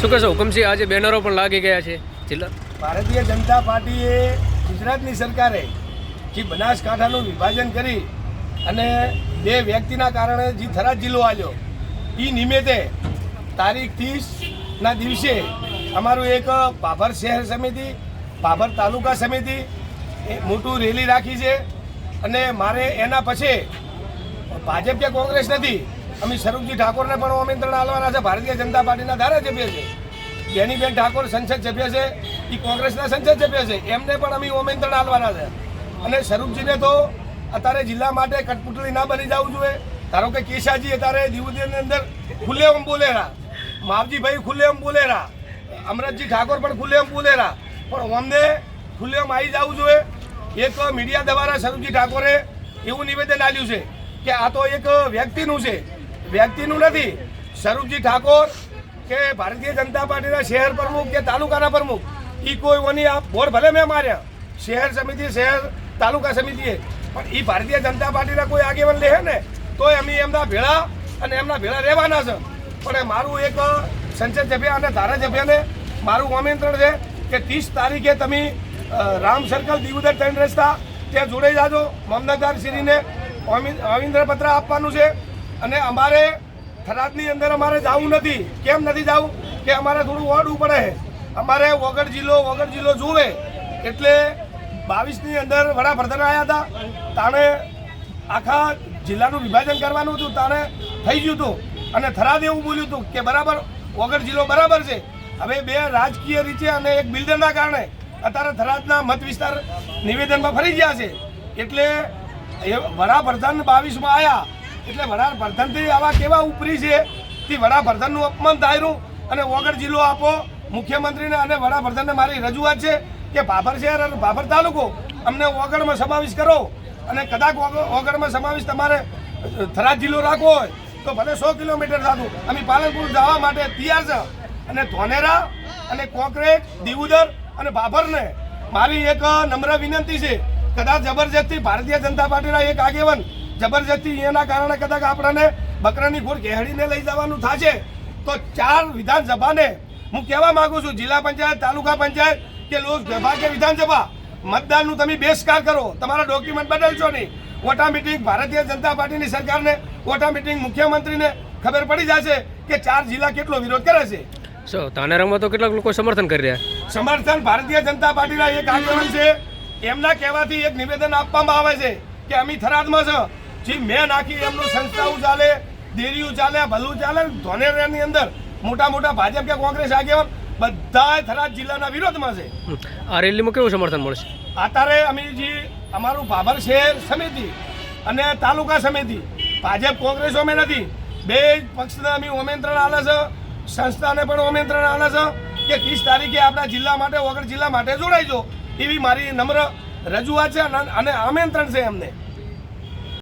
શું કહેશો હુકમસિંહ આજે બેનરો પણ લાગી ગયા છે. જિલ્લા ભારતીય જનતા પાર્ટીએ ગુજરાતની સરકારે જે બનાસકાંઠાનું વિભાજન કરી અને બે વ્યક્તિના કારણે જે થરાદ જિલ્લો આવ્યો, એ નિમિત્તે તારીખ ત્રીસના દિવસે અમારું એક પાભર શહેર સમિતિ પાભર તાલુકા સમિતિ એ મોટું રેલી રાખી છે અને મારે એના પછી ભાજપ કે કોંગ્રેસ નથી અમે સ્વરૂપજી ઠાકોરને પણ આમંત્રણ આપવાના છે. ભારતીય જનતા પાર્ટીના ધારાસભ્ય છે. બેનીબેન ઠાકોર સંસદ સભ્ય છે એ કોંગ્રેસના સંસદ સભ્ય છે. એમને પણ અમે આમંત્રણ આપવાના છે. અને સ્વરૂપજીને તો અત્યારે જિલ્લા માટે કટપુટલી ના બની જવું જોઈએ. ધારો કે કેશાજી અત્યારે દીવદીની અંદર ખુલ્લેમ બોલેરા માવજીભાઈ ખુલ્લે એમ બોલેરા અમરતજી ઠાકોર પણ ખુલ્લે એમ બોલેરા પણ અમને ખુલ્લેમ આવી જવું જોઈએ. એક મીડિયા દ્વારા સ્વરૂપજી ઠાકોરે એવું નિવેદન આપ્યું છે કે આ તો એક વ્યક્તિનું છે. વ્યક્તિનું નથી. સ્વરૂપજી ઠાકોર કે ભારતીય જનતા પાર્ટીના શહેર પ્રમુખ કે તાલુકાના પ્રમુખ એ કોઈ ઓની આ બોર્ડ ભલે મેં માર્યા, શહેર સમિતિ, શહેર તાલુકા સમિતિએ, પણ એ ભારતીય જનતા પાર્ટીના કોઈ આગેવાન લે ને, તોય અમે એમના ભેળા અને એમના ભેળા રહેવાના છે. પણ મારું એક સંસદ સભ્ય અને ધારાસભ્યને મારું આમંત્રણ છે કે ત્રીસ તારીખે તમે રામ સર્કલ દીવદર ત્રણ રસ્તા ત્યાં જોડાઈ જાજો. મમદાદાર શ્રીને આવિંદ્રપત્ર આપવાનું છે. અને અમારે થરાદની અંદર અમારે જવું નથી. કેમ નથી જવું? કે અમારે થોડું ઓડવું પડે અમારે વગર જિલ્લો વગર જિલ્લો જોવે એટલે બાવીસની અંદર વડાપ્રધાન આવ્યા હતા. તાણે આખા જિલ્લાનું વિભાજન કરવાનું હતું. તાણે થઈ ગયું હતું. અને થરાદ એવું બોલ્યું હતું કે બરાબર, વગર જિલ્લો બરાબર છે. હવે બે રાજકીય રીતે અને એક બિલ્ડરના કારણે અત્યારે થરાદના મત વિસ્તાર નિવેદનમાં ફરી ગયા છે. એટલે એ વડાપ્રધાન બાવીસમાં આવ્યા એટલે વડાપ્રધાનથી આવા કેવા ઉપરી છે? તે વડાપ્રધાનનું અપમાન થાયરું અને વગર જિલ્લો આપો, મુખ્યમંત્રીને અને વડાપ્રધાનને મારી રજૂઆત છે કે ભાભર શહેર અને ભાભર તાલુકો અમને ઓગણમાં સમાવેશ કરો અને કદાચ ઓગ- ઓગણમાં સમાવેશ તમારે થરાદ જિલ્લો રાખવો હોય તો ભલે સો કિલોમીટર થતું અમે પાલનપુર જવા માટે તૈયાર છે. અને ધોનેરા અને કોંકરેજ દીવુદર અને ભાભરને મારી એક નમ્ર વિનંતી છે. કદાચ જબરજસ્તી ભારતીય જનતા પાર્ટીના એક આગેવાન જબરજસ્તી એના કારણે કદાચ આપણને બકરાની ખોર ઘેડીને લઈ જવાનું થશે. તો ચાર વિધાનસભાને હું કહેવા માંગુ છું જિલ્લા પંચાયત તાલુકા પંચાયત કે લોકસભા કે વિધાનસભા મતદાનનું તમે બેસકાર કરો. તમારા ડોક્યુમેન્ટ બદલશો નહીં. ઓટોમેટિક ભારતીય જનતા પાર્ટીની સરકારને ઓટોમેટિક મુખ્યમંત્રીને ખબર પડી જશે કે ચાર જિલ્લા કેટલો વિરોધ કરે છે. સો તાનારામાં તો કેટલાક લોકો સમર્થન કરી રહ્યા? સમર્થન ભારતીય જનતા પાર્ટીના એક આગેવાન છે. એમના કહેવાથી એક નિવેદન આપવામાં આવે છે કે અમે થરાદમાં છે. જે મેં નાખી એમનું સંસ્થાઓ ચાલે દેરીઓ ચાલે ભલું ચાલે ધોનેરાની અંદર મોટા મોટા ભાજપ કે કોંગ્રેસ આગેવાન બધા થરાદ જિલ્લાના વિરોધમાં છે. આ રેલીમાં કેવું સમર્થન મળશે? અત્યારે અમે જે અમારું ભાભર શહેર સમિતિ અને તાલુકા સમિતિ ભાજપ કોંગ્રેસ અમે નથી. બે પક્ષના અમે આમંત્રણ આલે છે સંસ્થાને પણ ઓમેંત્રણ આલે છે કે ત્રીસ તારીખે આપણા જિલ્લા માટે વગર જિલ્લા માટે જોડાઈજો એવી મારી નમ્ર રજૂઆત છે અને અને આમંત્રણ છે એમને.